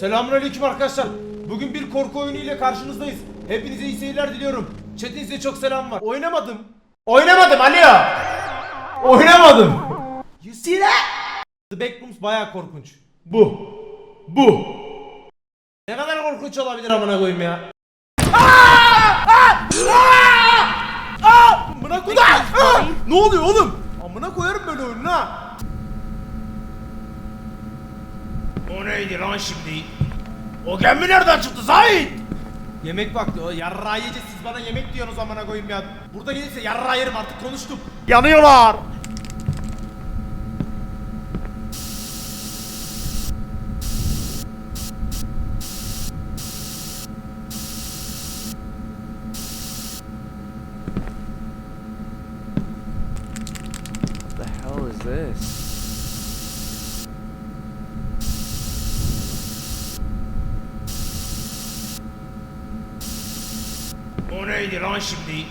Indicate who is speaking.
Speaker 1: Selamünaleyküm arkadaşlar. Bugün bir korku oyunu ile karşınızdayız. Hepinize iyi seyirler diliyorum. Chat'in size çok selam var. Oynamadım. Oynamadım alo. Oynamadım. You see that? The Backrooms bayağı korkunç. Bu. Bu. Ne kadar korkunç olabilir amına koyayım ya. Amına koyayım. Ne oluyor oğlum? Amına koyarım böyle oyununa. O neydi lan şimdi? O gemi nereden çıktı Zahit? Yemek vakti o yarrağı yiyeceğiz siz bana yemek diyorsunuz amına koyayım ya. Burada gelirse yarrağı yerim artık konuştuk. Yanıyorlar.
Speaker 2: What the hell is this?
Speaker 1: O neydi lan şimdi?